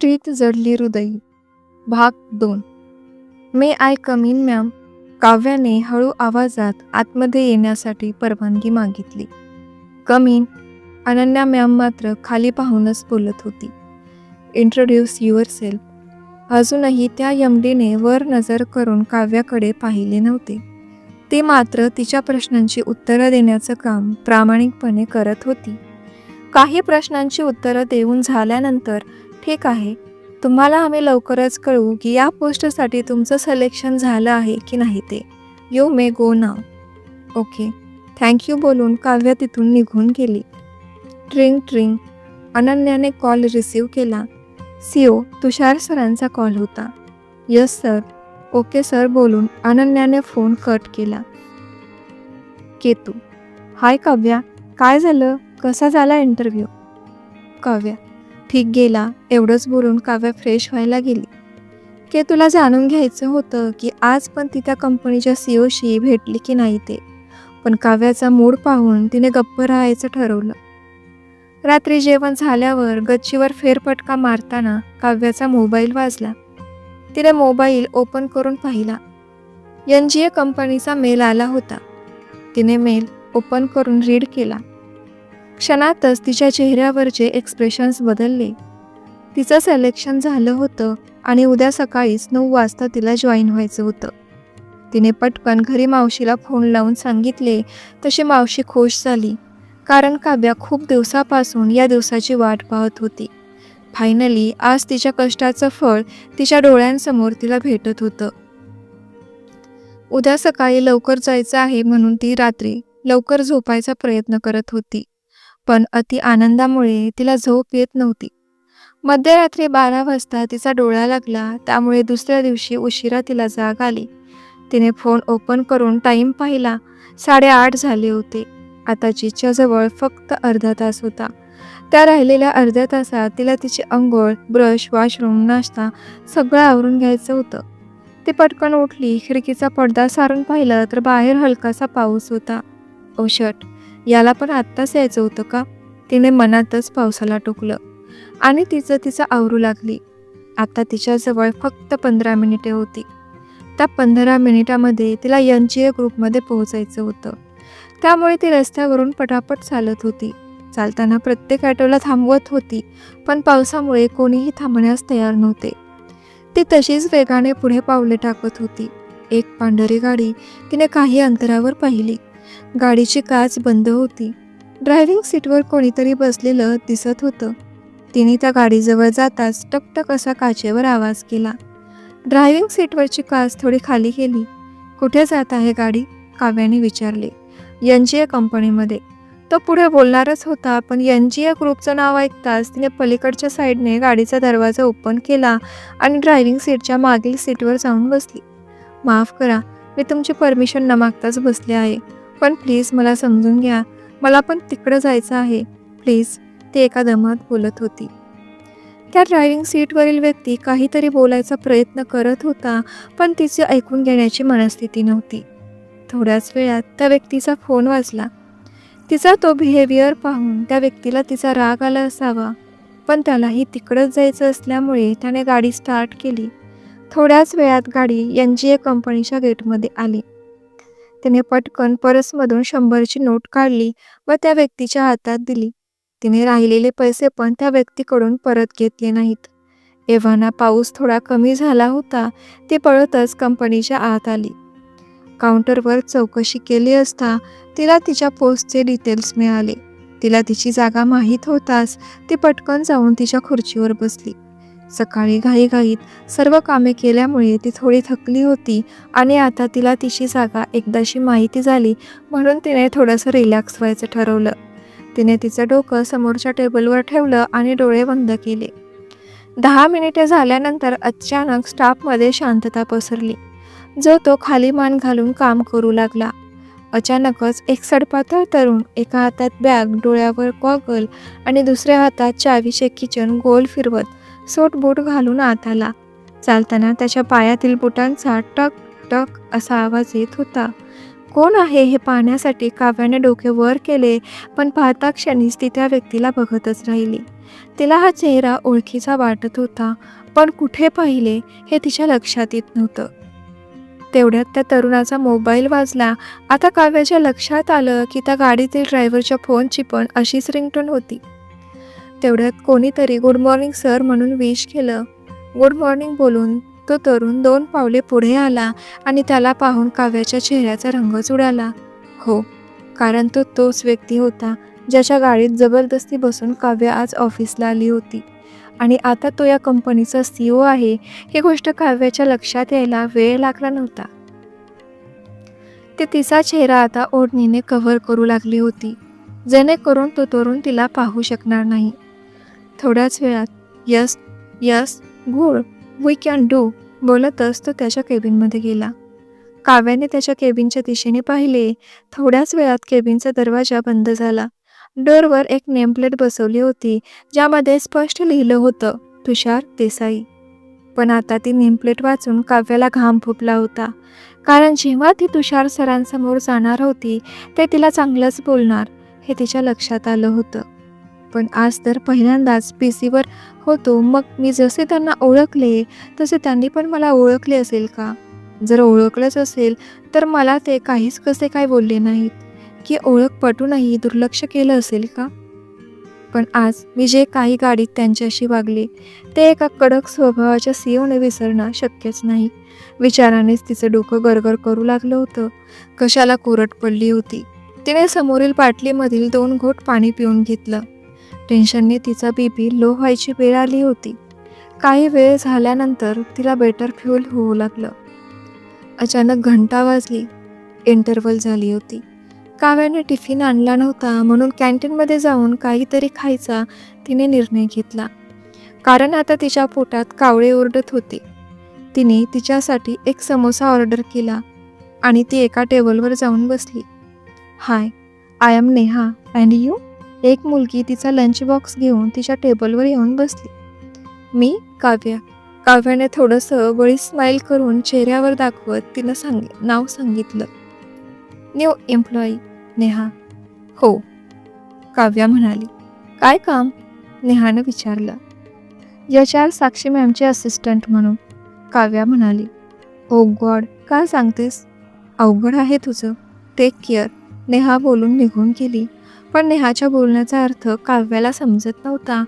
प्रीत जडली हृदयी. भाग दोन. मे I कमीन ma'am काव्याने हळू आवाजात आतमध्ये येण्यासाठी परवानगी मागितली. कमीन अनन्या मॅम मात्र खाली पाहूनच बोलत होती. इंट्रोड्यूस युअर सेल्फ अजूनही त्या यमडीने वर नजर करून काव्याकडे पाहिले नव्हते. ती मात्र तिच्या प्रश्नांची उत्तरं देण्याचं काम प्रामाणिकपणे करत होती. काही प्रश्नांची उत्तरं देऊन झाल्यानंतर ठीक आहे. तुम्हाला आम्ही लवकरच कळवू की या पोस्टसाठी तुमचं सिलेक्शन झालं आहे की नाही ते. You may go now okay. Thank you बोलून काव्य तिथून निघून गेली. ट्रिंग ट्रिंग. अनन्याने कॉल रिसीव केला. सीओ तुषार सरांचा कॉल होता. यस सर ओके सर बोलून अनन्याने फोन कट केला. केतू. हाय काव्या. काय झालं? कसा झाला इंटरव्ह्यू काव्या. ठीक गेला एवढंच बोलून काव्या फ्रेश व्हायला गेली. के तुला जाणून घ्यायचं होतं की आज पण ती त्या कंपनीच्या सीओशी भेटली की नाही ते. पण काव्याचा मूड पाहून तिने गप्प राहायचं ठरवलं. रात्री जेवण झाल्यावर गच्चीवर फेरफटका मारताना काव्याचा मोबाईल वाजला. तिने मोबाईल ओपन करून पाहिला. एन जी ए कंपनीचा मेल आला होता. तिने मेल ओपन करून रीड केला. क्षणातच तिच्या चेहऱ्यावरचे एक्सप्रेशन्स बदलले. तिचं सिलेक्शन झालं होतं आणि उद्या सकाळीच नऊ वाजता तिला जॉईन व्हायचं होतं. तिने पटकन घरी मावशीला फोन लावून सांगितले तशी मावशी खुश झाली कारण काव्या खूप दिवसापासून या दिवसाची वाट पाहत होती. फायनली आज तिच्या कष्टाचं फळ तिच्या डोळ्यांसमोर तिला भेटत होतं. उद्या सकाळी लवकर जायचं आहे म्हणून ती रात्री लवकर झोपायचा प्रयत्न करत होती. पण अति आनंदामुळे तिला झोप येत नव्हती. मध्यरात्री बारा वाजता तिचा डोळा लागला त्यामुळे दुसऱ्या दिवशी उशिरा तिला जाग आली. तिने फोन ओपन करून टाईम पाहिला. साडेआठ झाले होते. आता जिच्याजवळ फक्त अर्धा तास होता. त्या राहिलेल्या अर्ध्या तासात तिला तिची अंघोळ ब्रश वॉशरूम नाश्ता सगळं आवरून घ्यायचं होतं. ती पटकन उठली खिडकीचा पडदा सारून पाहिलं तर बाहेर हलकासा पाऊस होता. ओशट याला पण आत्ताच यायचं होतं का? तिने मनातच पावसाला टोकलं. आणि तिचं तिचं आवरू लागली. आता तिच्याजवळ फक्त पंधरा मिनिटे होती. त्या पंधरा मिनिटामध्ये तिला एन जी ए ग्रुपमध्ये पोहोचायचं होतं. त्यामुळे ती रस्त्यावरून पटापट चालत होती. चालताना प्रत्येक ॲटोला थांबवत होती पण पावसामुळे कोणीही थांबण्यास तयार नव्हते. ती तशीच वेगाने पुढे पावले टाकत होती. एक पांढरी गाडी तिने काही अंतरावर पाहिली. गाडीची काच बंद होती. ड्रायव्हिंग सीटवर कोणीतरी बसलेलं दिसत होतं. तिने त्या गाडीजवळ जाताच टकटक असा काचेवर आवाज केला. ड्रायव्हिंग सीटवरची काच थोडी खाली गेली. कुठे जात आहे गाडी? काव्याने विचारले. एन जी ए कंपनीमध्ये. तो पुढे बोलणारच होता पण एन जी ए ग्रुपचं नाव ऐकताच तिने पलीकडच्या साईडने गाडीचा दरवाजा ओपन केला आणि ड्रायव्हिंग सीटच्या मागील सीटवर जाऊन बसली. माफ करा मी तुमची परमिशन न मागताच बसले आहे. पण प्लीज मला समजून घ्या. मला पण तिकडं जायचं आहे. प्लीज ती एका दमात बोलत होती. त्या ड्रायव्हिंग सीटवरील व्यक्ती काहीतरी बोलायचा प्रयत्न करत होता पण तिचे ऐकून घेण्याची मनस्थिती नव्हती. थोड्याच वेळात त्या व्यक्तीचा फोन वाजला. तिचा तो बिहेवियर पाहून त्या व्यक्तीला तिचा राग आला असावा पण त्यालाही तिकडंच जायचं असल्यामुळे त्याने गाडी स्टार्ट केली. थोड्याच वेळात गाडी एन जी ए कंपनीच्या गेटमध्ये आली. तिने पटकन परसमधून शंभरची नोट काढली व त्या व्यक्तीच्या हातात दिली. तिने राहिलेले पैसे पण त्या व्यक्तीकडून परत घेतले नाहीत. एव्हाना पाऊस थोडा कमी झाला होता ती पळतच कंपनीच्या आत आली. काउंटरवर चौकशी केली असता तिला तिच्या पोस्टचे डिटेल्स मिळाले. तिला तिची जागा माहीत होताच ती पटकन जाऊन तिच्या खुर्चीवर बसली. सकाळी घाईघाईत सर्व कामे केल्यामुळे ती थोडी थकली होती आणि आता तिला तिची जागा एकदाशी माहिती झाली म्हणून तिने थोडंसं रिलॅक्स व्हायचं ठरवलं. तिने तिचं डोकं समोरच्या टेबलवर ठेवलं आणि डोळे बंद केले. दहा मिनिटे झाल्यानंतर अचानक स्टाफमध्ये शांतता पसरली. जो तो खाली मान घालून काम करू लागला. अचानकच एक सडपातळ तरुण एका हातात बॅग डोळ्यावर गॉगल आणि दुसऱ्या हातात चावीचे किचन गोल फिरवत सोट बूट घालून आत आला चालताना त्याच्या पायातील बुटांचा टक टक असा आवाज येत होता. कोण आहे हे पाहण्यासाठी? काव्याने डोके वर केले पण पाहता क्षणीच ती त्या व्यक्तीला बघतच राहिली. तिला हा चेहरा ओळखीचा वाटत होता पण कुठे पाहिले हे तिच्या लक्षात येत नव्हतं. तेवढ्यात त्या तरुणाचा मोबाईल वाजला. आता काव्याच्या लक्षात आलं की त्या गाडीतील ड्रायव्हरच्या फोनची पण अशीच रिंगटोन होती. तेवढ्यात कोणीतरी गुड मॉर्निंग सर म्हणून विश केलं. गुड मॉर्निंग बोलून तो तरुण दोन पावले पुढे आला आणि त्याला पाहून काव्याच्या चेहऱ्याचा रंगच उडाला हो कारण तो तोच व्यक्ती होता ज्याच्या गाडीत जबरदस्ती बसून काव्य आज ऑफिसला आली होती. आणि आता तो या कंपनीचा सी ओ आहे ही गोष्ट काव्याच्या लक्षात यायला वेळ लागला नव्हता. ते तिचा चेहरा आता ओढणीने कव्हर करू लागली होती जेणेकरून तो तरुण तिला पाहू शकणार नाही. थोड्याच वेळात yes yes good we can do बोलतच तो त्याच्या केबिनमध्ये गेला. काव्याने त्याच्या केबिनच्या दिशेने पाहिले. थोड्याच वेळात केबिनचा दरवाजा बंद झाला. डोरवर एक नेमप्लेट बसवली होती ज्यामध्ये स्पष्ट लिहिलं होतं तुषार देसाई. पण आता ती नेमप्लेट वाचून काव्याला घाम फुपला होता. कारण जेव्हा ती तुषार सरांसमोर जाणार होती ते तिला चांगलंच बोलणार हे तिच्या लक्षात आलं होतं. पण आज तर पहिल्यांदाच पी सीवर होतो. मग मी जसे त्यांना ओळखले तसे त्यांनी पण मला ओळखले असेल का? जर ओळखलंच असेल तर मला ते काहीच कसे काय बोलले नाहीत? की ओळख पटूनही दुर्लक्ष केलं असेल का? पण आज मी जे काही गाडीत त्यांच्याशी वागले ते एका कडक स्वभावाच्या सीओने विसरणं शक्यच नाही. विचारानेच तिचं डोकं गरगर करू लागलं होतं. कशाला कोरट पडली होती? तिने समोरील पाटलीमधील दोन घोट पाणी पिऊन घेतलं. टेन्शनने तिचा बीपी लो व्हायची वेळ आली होती. काही वेळ झाल्यानंतर तिला बेटर फ्यूल होऊ लागलं. अचानक घंटा वाजली. इंटरवल झाली होती. काव्याने टिफिन आणला नव्हता म्हणून कॅन्टीनमध्ये जाऊन काहीतरी खायचा तिने निर्णय घेतला. कारण आता तिच्या पोटात कावळे ओरडत होते. तिने तिच्यासाठी एक समोसा ऑर्डर केला आणि ती एका टेबलवर जाऊन बसली. Hi I am Neha. And you एक मुलगी तिचा लंच बॉक्स घेऊन तिच्या टेबलवर येऊन बसली. मी काव्या काव्याने थोडंसं बळी स्माईल करून चेहऱ्यावर दाखवत तिनं सांग नाव सांगितलं. New employee Neha. हो. काव्या म्हणाली. काय काम? नेहानं विचारलं. यचार साक्षी मॅमचे असिस्टंट म्हणून. काव्या म्हणाली. ओ गॉड काय सांगतेस? अवघड आहे तुझं. टेक केअर नेहा बोलून निघून गेली. पण नेहाच्या बोलण्याचा अर्थ काव्याला समजत नव्हता.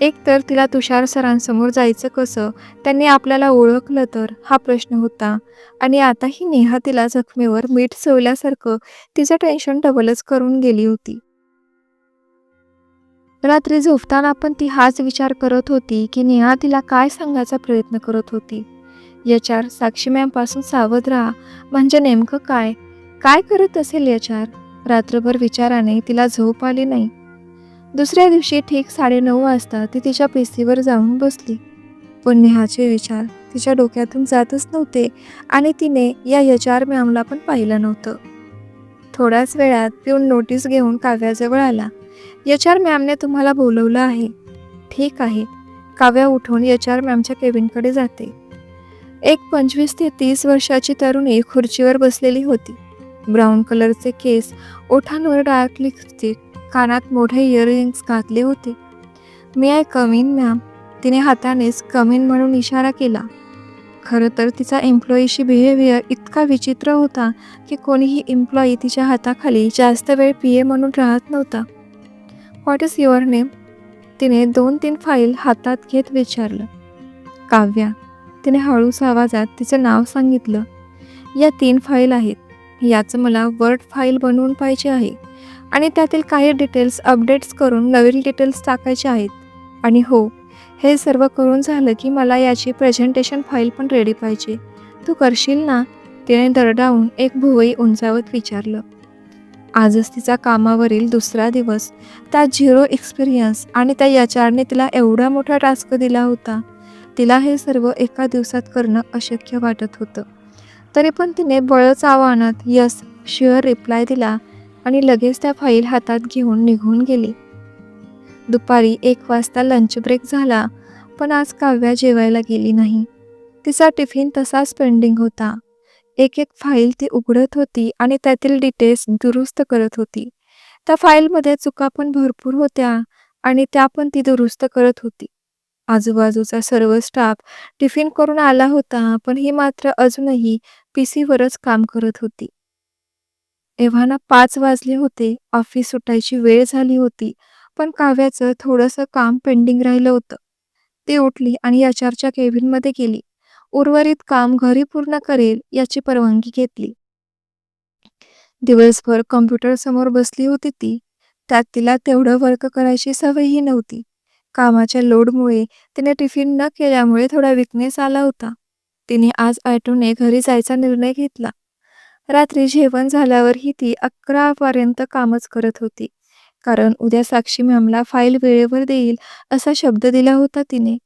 एकतर तिला तुषार सरांसमोर जायचं कसं त्यांनी आपल्याला ओळखलं तर हा प्रश्न होता. आणि आताही नेहा तिला जखमेवर मीठ सोयल्यासारखं तिचं टेन्शन डबलच करून गेली होती. रात्री झोपताना पण ती हाच विचार करत होती की नेहा तिला काय सांगायचा प्रयत्न करत होती. याचार साक्षी मॅमपासून सावध राहा. म्हणजे नेमकं काय? काय करत असेल याचार? रात्रभर विचाराने तिला झोप आली नाही. दुसऱ्या दिवशी ठीक साडेनऊ वाजता ती तिच्या पेसीवर जाऊन बसली. पण नेहाचे विचार तिच्या डोक्यातून जातच नव्हते आणि तिने या यचार मॅमला पण पाहिलं नव्हतं. थोड्याच वेळात पिऊन नोटीस घेऊन काव्याजवळ आला. यचार मॅमने तुम्हाला बोलवलं आहे. ठीक आहे. काव्या उठून यचार मॅमच्या केबिनकडे जाते. एक पंचवीस ते तीस वर्षाची तरुणी खुर्चीवर बसलेली होती. ब्राऊन कलरचे केस ओठांवर डार्क लिपस्टिक कानात मोठे इयरिंग्स घातले होते. मी आय कमीन मॅम तिने हातानेच कमीन म्हणून इशारा केला. खरं तर तिचा एम्प्लॉईशी बिहेवियर इतका विचित्र होता की कोणीही एम्प्लॉई तिच्या हाताखाली जास्त वेळ पी ए म्हणून राहत नव्हता. व्हॉट इज युअर नेम तिने दोन तीन फाईल हातात घेत विचारलं. काव्या. तिने हळूस आवाजात तिचं नाव सांगितलं. या तीन फाईल आहेत. याचं मला वर्ड फाईल बनवून पाहिजे आहे. आणि त्यातील काही डिटेल्स अपडेट्स करून नवीन डिटेल्स टाकायचे आहेत. आणि हो हे सर्व करून झालं की मला याची प्रेझेंटेशन फाईल पण रेडी पाहिजे. तू करशील ना? तिने दरडावून एक भुवई उंचावत विचारलं. आजच तिचा कामावरील दुसरा दिवस. त्या झिरो एक्सपिरियन्स आणि त्या याचारने तिला एवढा मोठा टास्क दिला होता. तिला हे सर्व एका दिवसात करणं अशक्य वाटत होतं. तरी पण तिने बळच आव्हानात यस शुअर रिप्लाय दिला आणि लगेच त्या फाईल हातात घेऊन निघून गेली. दुपारी एक वाजता लंच ब्रेक झाला पण आज काव्या जेवायला गेली नाही. तिचा टिफिन तसाच पेंडिंग होता. एक एक फाईल ती उघडत होती आणि त्यातील डिटेल्स दुरुस्त करत होती. त्या फाईलमध्ये चुका पण भरपूर होत्या आणि त्या पण ती दुरुस्त करत होती. आजूबाजूचा सर्व स्टाफ टिफिन करून आला होता, पण ही मात्र अजूनही पीसीवरच काम करत होती. एव्हाना पाच वाजले होते. ऑफिस सुटायची वेळ झाली होती, पण काव्याचं थोडंसं काम पेंडिंग राहिलं होतं. ती उठली आणि एचआरच्या केबिनमध्ये गेली. उर्वरित काम घरी पूर्ण करेल याची परवानगी घेतली. दिवसभर कॉम्प्युटर समोर बसली होती ती. त्यात तिला तेवढं वर्क करायची सवयही नव्हती. कामाच्या लोडमुळे तिने टिफिन न केल्यामुळे थोडा विकनेस आला होता. तिने आज ॲटोने घरी जायचा निर्णय घेतला. रात्री जेवण झाल्यावरही ती अकरापर्यंत कामच करत होती. कारण उद्या साक्षी मॅमला फाईल वेळेवर देईल असा शब्द दिला होता तिने.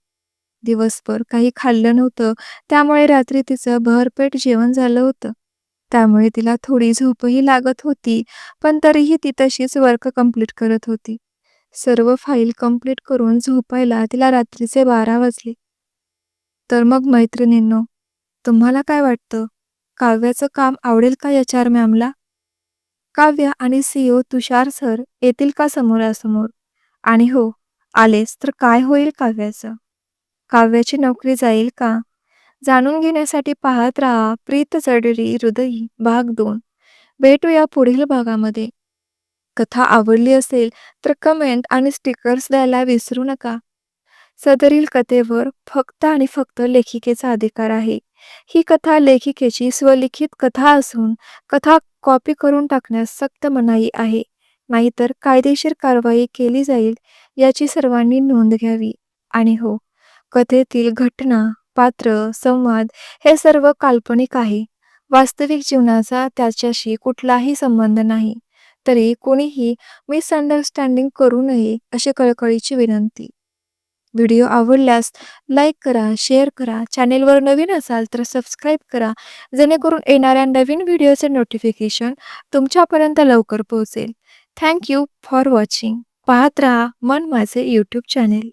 दिवसभर काही खाल्लं नव्हतं, त्यामुळे रात्री तिचं भरपेट जेवण झालं होतं. त्यामुळे तिला थोडी झोपही लागत होती, पण तरीही ती तशीच वर्क कंप्लीट करत होती. सर्व फाईल कंप्लीट करून झोपायला तिला रात्रीचे बारा वाजले. तर मग मैत्रिणींनो, तुम्हाला काय वाटतं? काव्याचं काम आवडेल का एचआर मॅमला? काव्य आणि सीओ तुषार सर येतील का समोरासमोर? आणि हो, आलेच तर काय होईल काव्याचं? काव्याची नोकरी जाईल का? जाणून घेण्यासाठी पाहत राहा प्रीत जडरी हृदयी भाग दोन. भेटूया पुढील भागामध्ये. कथा आवडली असेल तर कमेंट आणि स्टिकर्स द्यायला विसरू नका. सदरील कथेवर फक्त आणि फक्त लेखिकेचा अधिकार आहे. ही कथा लेखिकेची स्वलिखित कथा असून कथा कॉपी करून टाकण्यास सक्त मनाई आहे. नाहीतर कायदेशीर कारवाई केली जाईल याची सर्वांनी नोंद घ्यावी. आणि हो, कथेतील घटना, पात्र, संवाद हे सर्व काल्पनिक आहे. वास्तविक जीवनाचा त्याच्याशी कुठलाही संबंध नाही. तरी कोणीही मिसअंडरस्टँडिंग करू नये अशी कळकळीची विनंती. व्हिडिओ आवडल्यास लाईक करा, शेअर करा. चॅनेलवर नवीन असाल तर सबस्क्राईब करा, जेणेकरून येणाऱ्या नवीन व्हिडिओचे नोटिफिकेशन तुमच्यापर्यंत लवकर पोहोचेल. Thank you for watching. पाहत राहा मन माझे यूट्यूब चॅनेल.